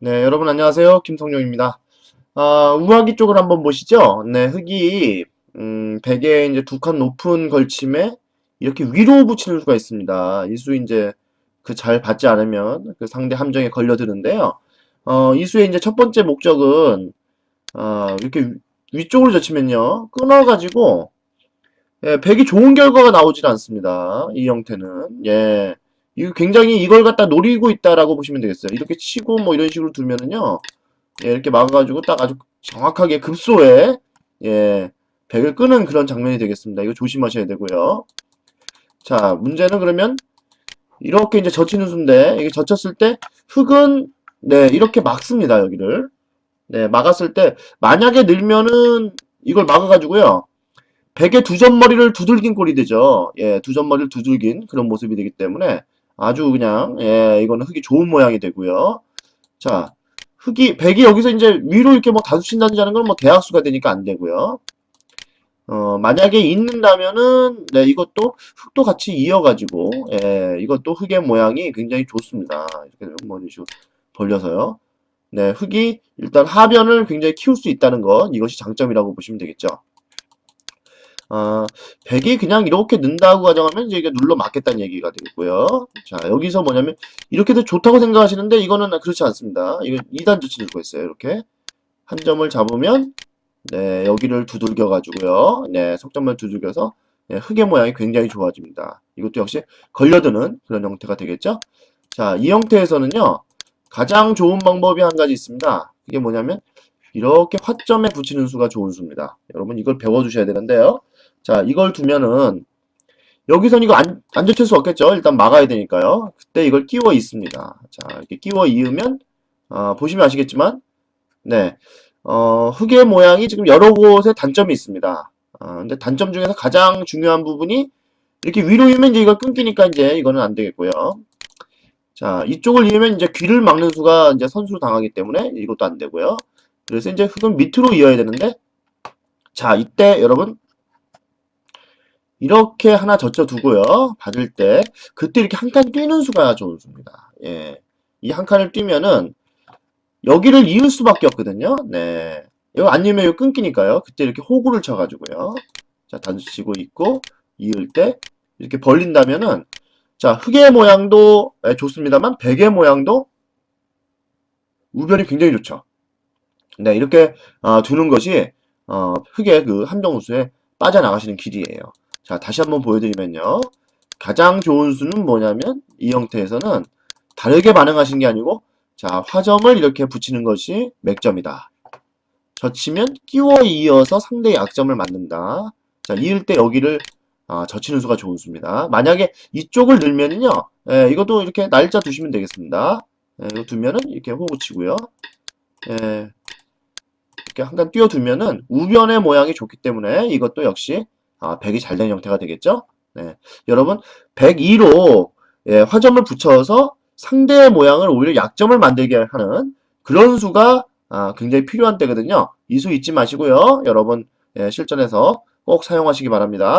네, 여러분 안녕하세요. 김성룡입니다. 아, 우하기 쪽을 한번 보시죠. 네, 흙이 음, 베개에 이제 두 칸 높은 걸침에 이렇게 위로 붙이는 수가 있습니다. 이수 이제 그 잘 받지 않으면 그 상대 함정에 걸려드는데요. 어, 이 수의 이제 첫 번째 목적은 어, 이렇게 위- 위쪽으로 젖히면요. 끊어가지고 예, 백이 좋은 결과가 나오질 않습니다. 이 형태는. 예. 이거 굉장히 이걸 갖다 노리고 있다라고 보시면 되겠어요. 이렇게 치고 뭐 이런 식으로 두면은요. 예, 이렇게 막아가지고 딱 아주 정확하게 급소에 예, 백을 끄는 그런 장면이 되겠습니다. 이거 조심하셔야 되고요. 자, 문제는 그러면 이렇게 이제 젖히는 수인데 이게 젖혔을 때 흙은 네, 이렇게 막습니다. 여기를. 네, 막았을 때 만약에 늘면은 이걸 막아가지고요. 백의 두 점머리를 두들긴 꼴이 되죠. 예, 두 점머리를 두들긴 그런 모습이 되기 때문에 아주 그냥, 예, 이거는 흙이 좋은 모양이 되고요. 자, 흙이, 백이 여기서 이제 위로 이렇게 뭐 다수 친다는 건뭐 대학수가 되니까 안 되고요. 어, 만약에 있는다면은, 네, 이것도 흙도 같이 이어가지고, 예, 이것도 흙의 모양이 굉장히 좋습니다. 이렇게 뭐 이런 식으로 벌려서요. 네, 흙이 일단 하변을 굉장히 키울 수 있다는 것, 이것이 장점이라고 보시면 되겠죠. 아, 100이 그냥 이렇게 는다고 가정하면 이제 이게 눌러 맞겠다는 얘기가 되겠고요. 자, 여기서 뭐냐면 이렇게 해도 좋다고 생각하시는데 이거는 그렇지 않습니다. 이거 2단 조치 들고 있어요. 이렇게 한 점을 잡으면 네, 여기를 두들겨 가지고요. 네, 속점을 두들겨서 네, 흙의 모양이 굉장히 좋아집니다. 이것도 역시 걸려드는 그런 형태가 되겠죠? 자, 이 형태에서는요. 가장 좋은 방법이 한 가지 있습니다. 이게 뭐냐면 이렇게 화점에 붙이는 수가 좋은 수입니다. 여러분 이걸 배워 주셔야 되는데요. 자, 이걸 두면은 여기선 이거 안, 안 젖힐 수 없겠죠. 일단 막아야 되니까요. 그때 이걸 끼워 있습니다. 자, 이렇게 끼워 이으면 어, 보시면 아시겠지만 네, 어, 흙의 모양이 지금 여러 곳에 단점이 있습니다. 어, 근데 단점 중에서 가장 중요한 부분이 이렇게 위로 이으면 이제 이걸 끊기니까 이제 이거는 안 되겠고요. 자, 이쪽을 이으면 이제 귀를 막는 수가 이제 선수로 당하기 때문에 이것도 안 되고요. 그래서 이제 흙은 밑으로 이어야 되는데 자, 이때 여러분 이렇게 하나 젖혀두고요. 받을 때 그때 이렇게 한 칸 뛰는 수가 좋은 수입니다. 예. 이 한 칸을 뛰면은 여기를 이을 수밖에 없거든요. 네. 이거 안 이으면 이거 끊기니까요. 그때 이렇게 호구를 쳐가지고요. 자, 단수 치고 있고 이을 때 이렇게 벌린다면은 자, 흙의 모양도 예, 좋습니다만 백의 모양도 우변이 굉장히 좋죠. 네, 이렇게 어, 두는 것이 어, 흙의 그 함정우수에 빠져나가시는 길이에요. 자, 다시 한번 보여드리면요. 가장 좋은 수는 뭐냐면 이 형태에서는 다르게 반응하시는 게 아니고 자, 화점을 이렇게 붙이는 것이 맥점이다. 젖히면 끼워 이어서 상대의 약점을 맞는다. 자, 이을 때 여기를 아, 젖히는 수가 좋은 수입니다. 만약에 이쪽을 넣으면은요, 예, 이것도 이렇게 날짜 두시면 되겠습니다. 예, 이거 두면은 이렇게 호구 치고요. 예, 이렇게 한칸 띄워두면은 우변의 모양이 좋기 때문에 이것도 역시 아, 100이 잘 된 형태가 되겠죠? 네. 여러분, 102로 예, 화점을 붙여서 상대의 모양을 오히려 약점을 만들게 하는 그런 수가 아, 굉장히 필요한 때거든요. 이 수 잊지 마시고요. 여러분, 예, 실전에서 꼭 사용하시기 바랍니다.